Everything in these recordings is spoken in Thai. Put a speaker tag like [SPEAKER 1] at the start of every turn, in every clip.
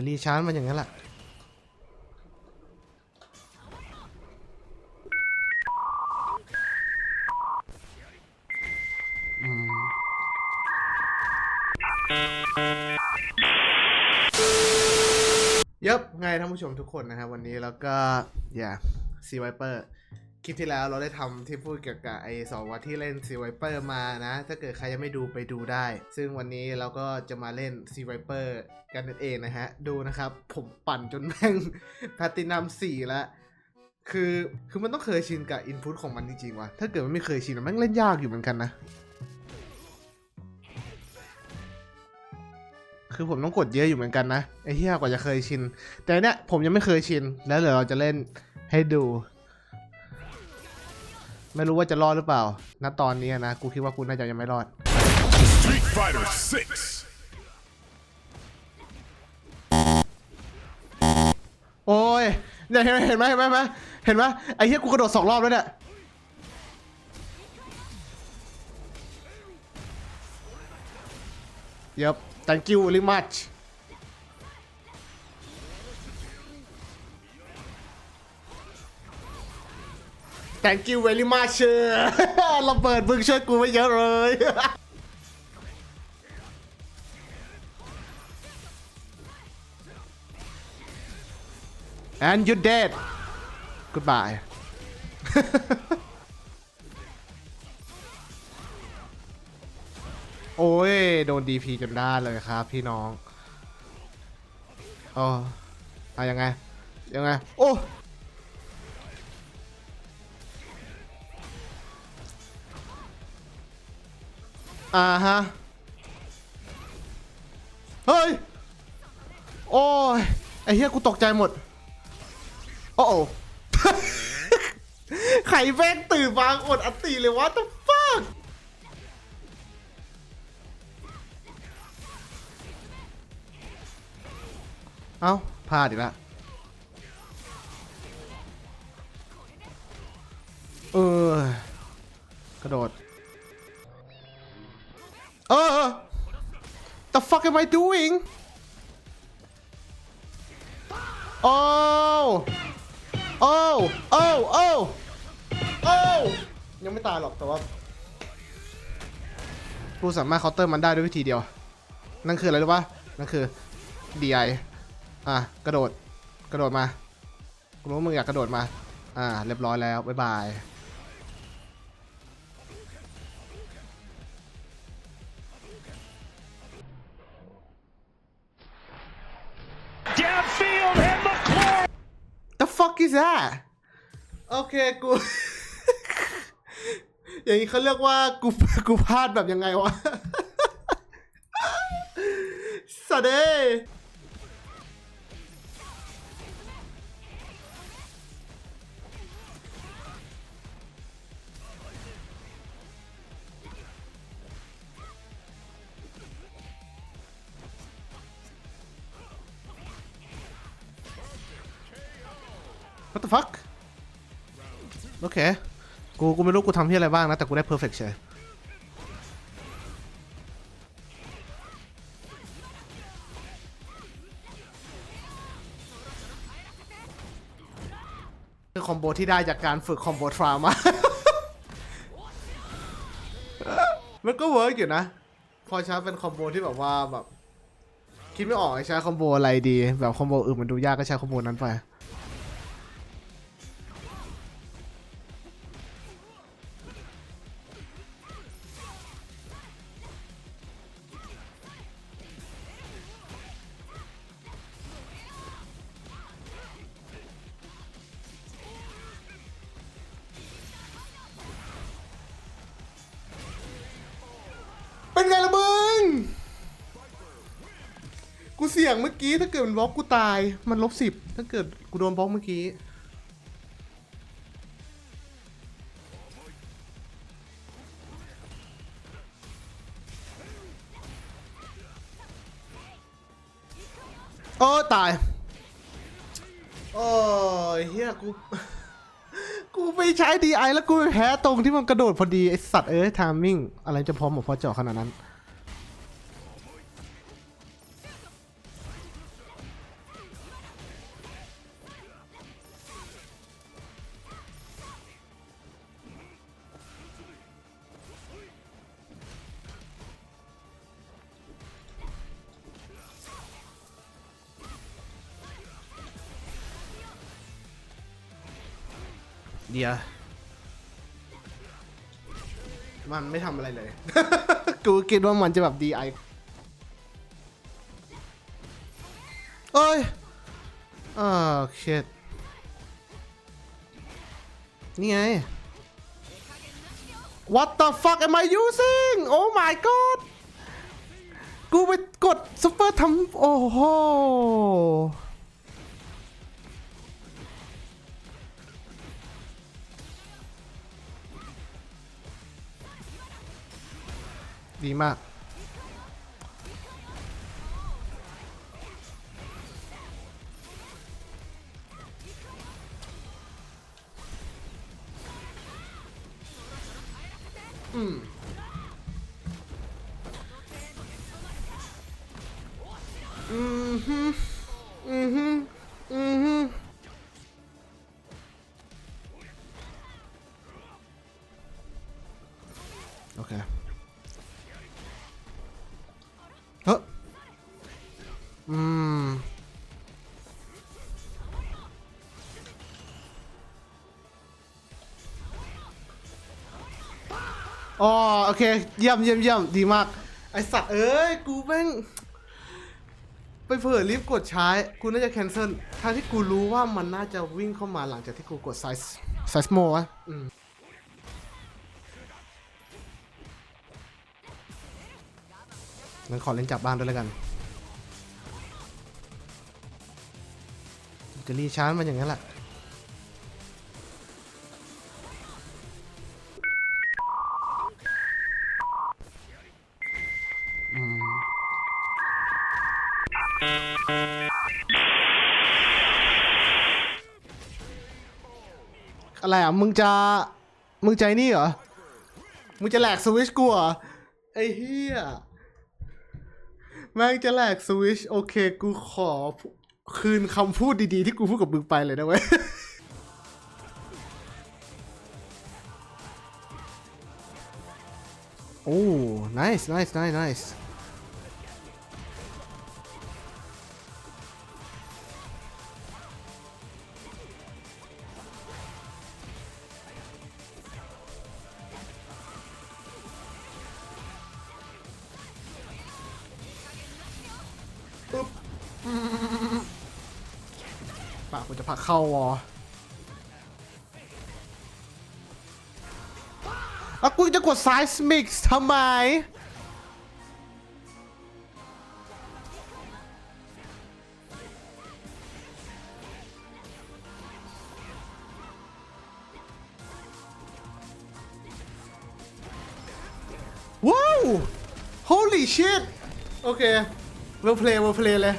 [SPEAKER 1] จะรีชาร์จมันอย่างนั้นแหละยับไงท่านผู้ชมทุกคนนะครับ วันนี้แล้วก็ อย่าซีไวเปอร์ คลิปที่แล้วเราได้ทำที่พูดเกี่ยวกับไอ้สองวันที่เล่นซีไวเปอร์มานะ ถ้าเกิดใครยังไม่ดูไปดูได้ ซึ่งวันนี้เราก็จะมาเล่นซีไวเปอร์กันนั่นเองนะฮะ ดูนะครับ ผมปั่นจนแม่งแพตตินัมสี่ล้วคือคือมันต้องเคยชินกับอินพุตของมันจริงๆว่ะถ้าเกิดมันไม่เคยชินม่งเล่นยากอยู่เหมือนกันนะ คือผมต้องกดเยอะอยู่เหมือนกันนะไอ้เหี้ยกว่าจะเคยชิน แต่เนี้ยผมยังไม่เคยชินแล้วเดี๋ยวเราจะเล่นให้ดู ไม่รู้ว่าจะรอดหรือเปล่า ณ ตอนนี้นะ กูคิดว่ากูน่าจะยังไม่รอด
[SPEAKER 2] Street Fighter 6.
[SPEAKER 1] โอ้ยเนี่ยเห็นไหมเห็นไหมเห็นไหมเห็นไหมเห็นไหมไอ้เหี้ยกูกระโดดสองรอบแล้วเนี่ย Yep thank you very much thank you very much เระเบิดมึงช่วยกูไว้เยอะเลย and you dead goodbye โอ้ย โดน DP จนได้เลยครับพี่น้องอ๋ออะยังไง ยังไง โอ้ อ่าฮะ เฮ้ย โอ้ย ไอ้เหี้ยกูตกใจหมด โอ้โอไข่แม่งตื่นมาอดอติเลยวะ the fuck เอ้าพลาดอีกแล้วเออกระโดด เออ the fuck am I doing โอ้โอ้โอ้โอ้โอ้ยังไม่ตายหรอกแต่ว่ากูสามารถเคาน์เตอร์มันได้ด้วยวิธีเดียว นั่นคืออะไรรู้ปะนั่นคือ DI อะ กระโดด กระโดดมา กูรู้มึงอยากกระโดดมา อ่า เรียบร้อยแล้ว บ๊ายบาย fuck is that โอเคกู อย่างนี้เขาเรียกว่ากูกูพลาดแบบยังไงวะสวัสดี What the fuck โอเค กู กูไม่รู้กูทำที่อะไรบ้างนะ แต่กูได้ perfect เฉยคือคอมโบที่ได้จากการฝึกคอมโบทรามา มันก็เวิร์กอยู่นะ พอใช้เป็นคอมโบที่แบบว่าแบบ คิดไม่ออกใช้คอมโบอะไรดี แบบคอมโบอื่นมันดูยากก็ใช้คอมโบนั้นไป เสี่ยงเมื่อกี้ถ้าเกิดมันบล็อกกูตาย มันลบสิบถ้าเกิดกูโดนบล็อกเมื่อกี้ โอ้ตาย โอ้เฮียกู กูไปใช้ DI แล้วกูไปแพ้ตรงที่มันกระโดดพอดี ไอสัตว์เอ้ยทามมิ่ง อะไรจะพร้อมหมดพอเจาะขนาดนั้น เดียมันไม่ทำอะไรเลย กูคิดว่ามันจะแบบดีไอเอ้ยอ้าวเชิดนี่ไง What the fuck am I using Oh my god กูไปกดซุปเปอร์ทำโอ้โห ดีมาก อืมอืม อืม อ๋อโอเค เยี่ยมเยี่ยมเยี่ยมดีมาก ไอสัตว์เอ้ย กูแม่ง ไปเผลอรีบกดใช้ กูน่าจะแคนเซิลทั้งที่กูรู้ว่ามันน่าจะวิ่งเข้ามาหลังจากที่กูกดไซส์ไซส์โมวะอืมงั้นขอเล่นจับบ้านด้วยแล้วกัน จะรีชาร์จมันอย่างนั้นแหละอะไรอะ มึงจะ มึงใจนี่เหรอ มึงจะแหลกสวิชกูเหรอ ไอ้เหี้ยแม่งจะแหลกสวิชโอเค กูขอ คืนคำพูดดีๆ ที่กูพูดกับมึงไปเลยนะเว้ย โอ้ nice nice nice nice ปึ๊บ ปากกูจะพักเข้าวอแล้วกูจะกดไซส์มิกซ์ทำไม ว้าว holy shit โอเค เวลเพลย์เวลเพลย์เลย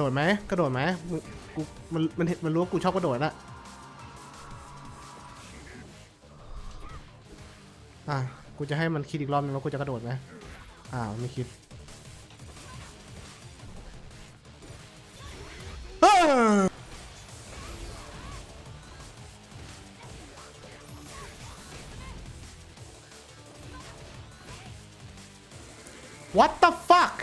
[SPEAKER 1] โดดไหมกระโดดไหมมึงกูมันมันเห็นมันรู้ว่ากูชอบกระโดดนะอะกูจะให้มันคิดอีกรอบนึงว่ากูจะกระโดดไหมอ่ามันไม่คิดเอ้อ What the fuck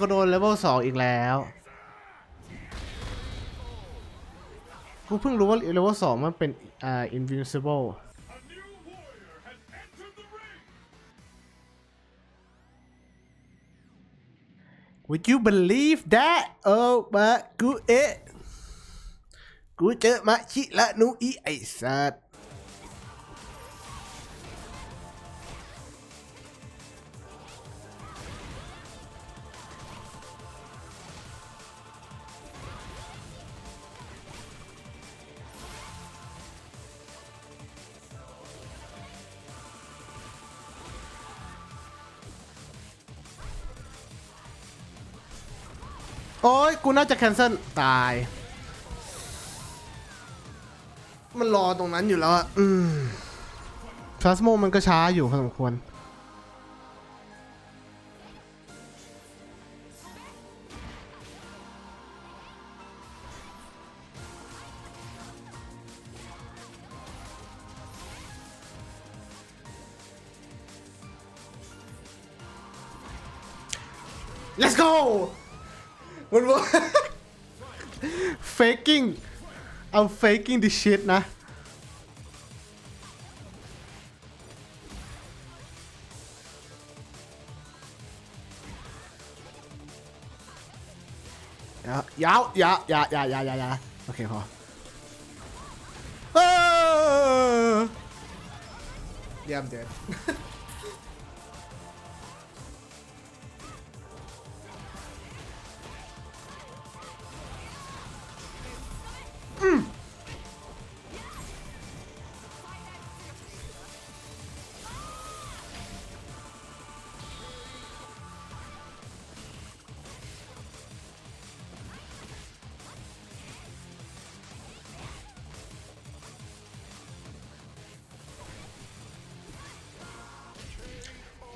[SPEAKER 1] ก็โดนเลเวลสองอีกแล้ว กูเพิ่งรู้ว่าเลเวลสองมันเป็นอ่า invincible Would you believe that เออมากูเอะกูเจอมาชิละนูอีไอสัตว์ โอ้ยกูน่าจะแคนเซิลตาย มันรอตรงนั้นอยู่แล้วอืมพลาสโมมันก็ช้าอยู่พอสมควร Let's go! มันว่า faking I'm faking the shit นะ ยาวยาวยาวยาวยาวยาวยาวโอเคพอเออเยี่ยมเด็ด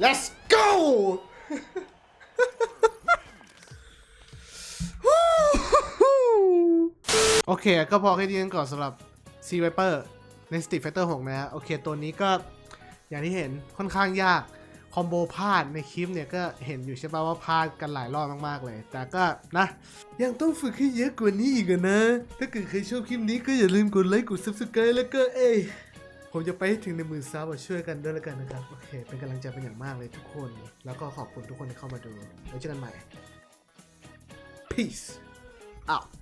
[SPEAKER 1] let's go โอเค ก็พอแค่นี้กันก่อนสำหรับ C Viper ใน Street Fighter 6 นะฮะ โอเค ตัวนี้ก็อย่างที่เห็นค่อนข้างยาก คอมโบพลาดในคลิปเนี่ย ก็เห็นอยู่ใช่ป่ะว่าพลาดกันหลายรอบมากๆเลย แต่ก็นะ ยังต้องฝึกให้เยอะกว่านี้อีกอะนะ ถ้าเกิดใครชอบคลิปนี้ก็อย่าลืมกดไลค์ กด Subscribe แล้วก็เอ้ย ผมจะไปถึงในมือซับช่วยกันด้วยแล้วกันนะครับ โอเค เป็นกำลังใจเป็นอย่างมากเลยทุกคน แล้วก็ขอบคุณทุกคนที่เข้ามาดู ไว้เจอกันใหม่ peace out